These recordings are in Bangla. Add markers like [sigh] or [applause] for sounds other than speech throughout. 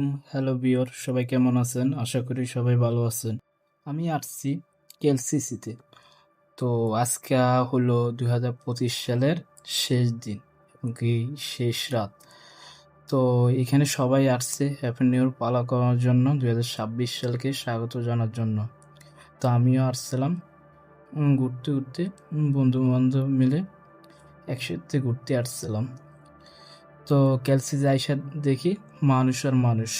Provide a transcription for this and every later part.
আলাইকুম। হ্যালো বিয়র সবাই কেমন আছেন? আশা করি সবাই ভালো আছেন। আমি আসছি কেএলসিসিতে। তো আজকে হলো দুই হাজার পঁচিশ সালের শেষ দিন কি শেষ রাত। তো এখানে সবাই আসছে হ্যাপি নিউ ইয়ার পালা করার জন্য, দুই হাজার ছাব্বিশ সালকে স্বাগত জানার জন্য। তো আমিও আসছিলাম ঘুরতে ঘুরতে বন্ধু বান্ধব মিলে একসাথে ঘুরতে আসছিলাম। তো ক্যালসিস আইসা দেখি মানুষ আর মানুষ।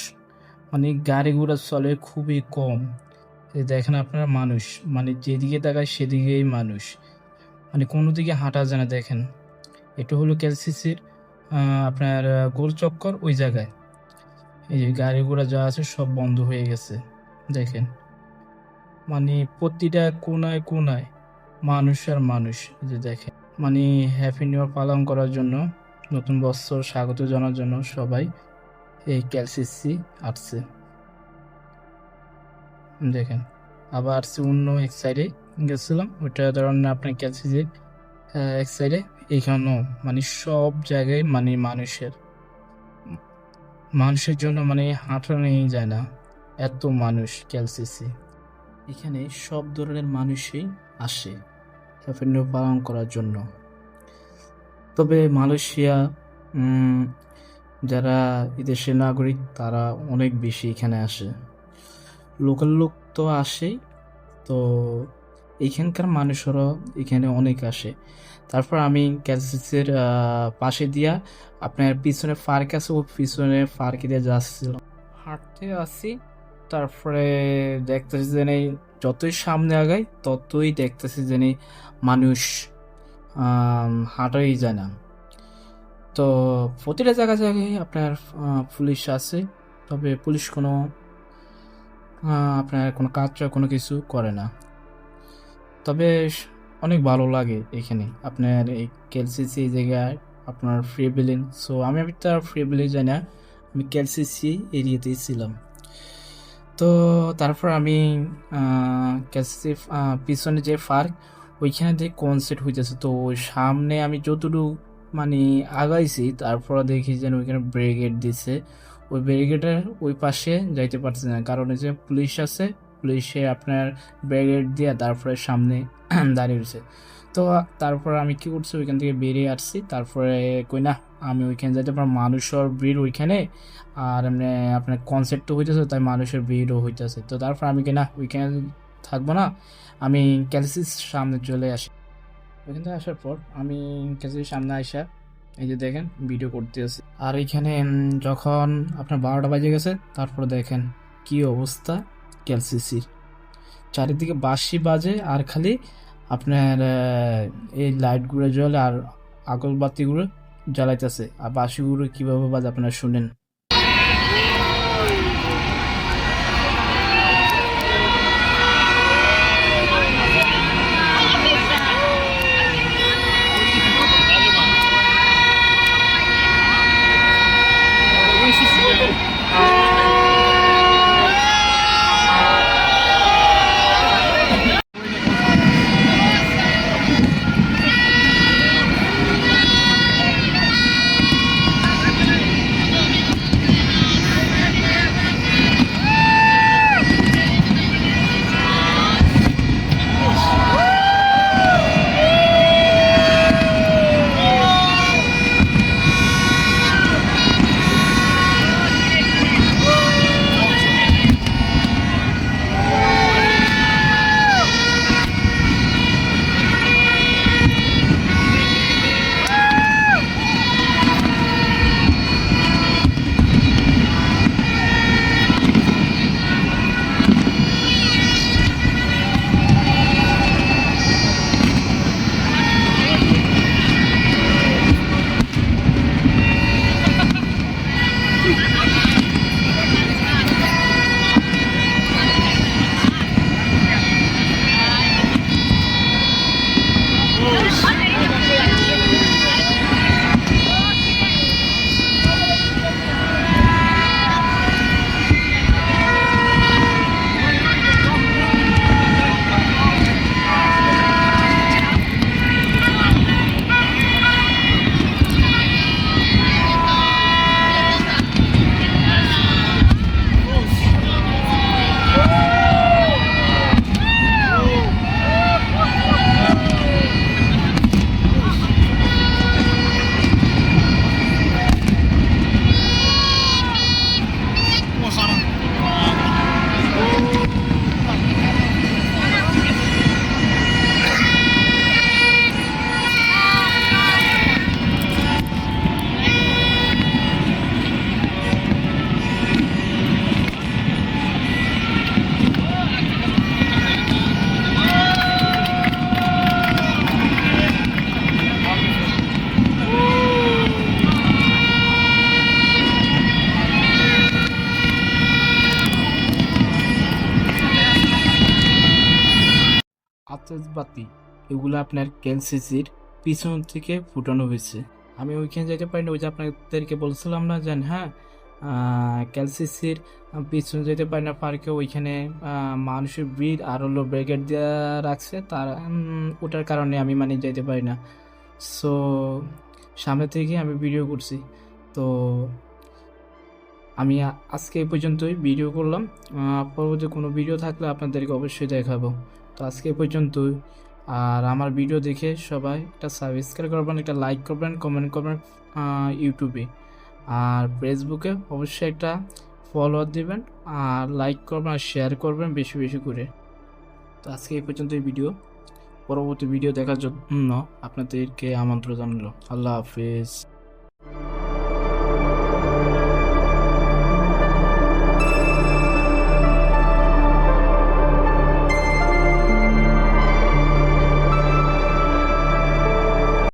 মানে গাড়ি ঘোড়া চলে খুবই কম। দেখেন আপনারা মানুষ। মানে যেদিকে তাকায় সেদিকেই মানুষ। মানে কোনো দিকে হাঁটা যায় না, দেখেন। এটা হলো ক্যালসিসির আপনার গোল চক্কর ওই জায়গায়। এই যে গাড়ি ঘোড়া যা আছে সব বন্ধ হয়ে গেছে, দেখেন। মানে প্রতিটা কোনায় কোনায় মানুষ আর মানুষ যে দেখেন। মানে হ্যাপি নিউ ইয়ার পালন করার জন্য, নতুন বছর স্বাগত জানার জন্য সবাই এই ক্যালসিসি আসছে দেখেন, আবার আসছে অন্য এক সাইডে গেছিলাম, ওইটা ধরেন আপনার ক্যালসিসির এক সাইডে এখানেও মানে সব জায়গায় মানে মানুষের মানুষের জন্য মানে হাঁটা নেই যায় না, এত মানুষ ক্যালসিসি এখানে সব ধরনের মানুষই আসে ইয়ার পালন করার জন্য। তবে মালয়েশিয়া যারা এদেশের নাগরিক, তারা অনেক বেশি এখানে আসে। লোকাল লোক তো আসেই, তো এখানকার মানুষেরও এখানে অনেক আসে। তারপর আমি ক্যালসিসের পাশে দিয়া আপনার পিছনে পার্ক আছে ও পিছনে পার্কে দিয়ে যাচ্ছিলাম। হাঁটতে আসি, তারপরে দেখতেছি যে যতই সামনে আগাই, ততই দেখতেছি যে মানুষ হাঁটাই যায় না। তো প্রতিটা জায়গা জায়গায় আপনার পুলিশ আছে, তবে পুলিশ কোনো আপনার কোনো কাজ কোনো কিছু করে না। তবে অনেক ভালো লাগে এখানে। আপনার এই কেলসিসি জায়গায় আপনার ফ্রি বিলিং সো আমি তার ফ্রি বিলিং যাই না, আমি কেলসিসি এরিয়াতেই ছিলাম। তো তারপর আমি কেলসিসি পিছনে যে পার্ক ওইখানে দেখি কনসার্ট হইতেছে, তো সামনে আমি যতটুকু মানে আগাইছি, তারপর দেখি যেন ওইখানে ব্যারিকেড দিছে। ওই ব্যারিকেডের ওই পাশে যাইতে পারছে না, কারণ যে পুলিশ আছে, পুলিশে আপনার ব্যারিকেড দিয়ে তারপরে সামনে [clears throat] দাঁড়িয়ে রয়েছে। তো তারপর আমি কি করছি, ওইখান থেকে বেরিয়ে আসছি, তারপরে কই না, আমি ওইখানে যাইতে পারব, মানুষের ভিড় ওইখানে, আর এমনি আপনার কনসার্ট তো হইতেছে, তাই মানুষের ভিড়ও হইতেছে। তো তারপর আমি কিনা ওইখানে থাকব না, আমি ক্যালসিস সামনে চলে আসি। ওইখান থেকে আসার পর আমি ক্যালসিস সামনে আসা এই যে দেখেন ভিডিও করতে আছি আর এখানে যখন আপনার বারোটা বাজে গেছে, তারপর দেখেন কি অবস্থা ক্যালসিসির। চারিদিকে বাঁশি বাজে আর খালি আপনার এই লাইটগুলো জ্বলে আর আগরবাতিগুলো জ্বালাইতেছে। আর বাঁশিগুলো কীভাবে বাজে আপনারা শুনেন। বাতি, এগুলো আপনার কেলসিসির পিছন থেকে ফুটানো হয়েছে। আমি ওইখানে যেতে পারি না ওই যে আপনাদেরকে বলছিলাম না জান হ্যাঁ? ক্যালসিসির পিছনে যেতে পারি না, পার্কে ওইখানে মানুষের ভিড় আর হলো ব্রিগেড দেওয়া রাখছে, তার ওটার কারণে আমি মানে যেতে পারি না। সো সামনে থেকে আমি ভিডিও করছি। তো, আমি আজকে এই পর্যন্তই ভিডিও করলাম। পরবর্তী কোনো ভিডিও থাকলে আপনাদেরকে অবশ্যই দেখাবো। তো আজকে পর্যন্তই। আর আমার ভিডিও দেখে সবাই একটা সাবস্ক্রাইব করবেন, একটা লাইক করবেন কমেন্ট করবেন ইউটিউবে আর ফেসবুকে অবশ্যই একটা ফলোয়ার দিবেন, আর লাইক করবেন, আর শেয়ার করবেন বেশি বেশি করে। তো আজকে এই পর্যন্ত এই ভিডিও পরবর্তী ভিডিও দেখার জন্য আপনাদেরকে আমন্ত্রণ জানালো। আল্লাহ হাফিজ।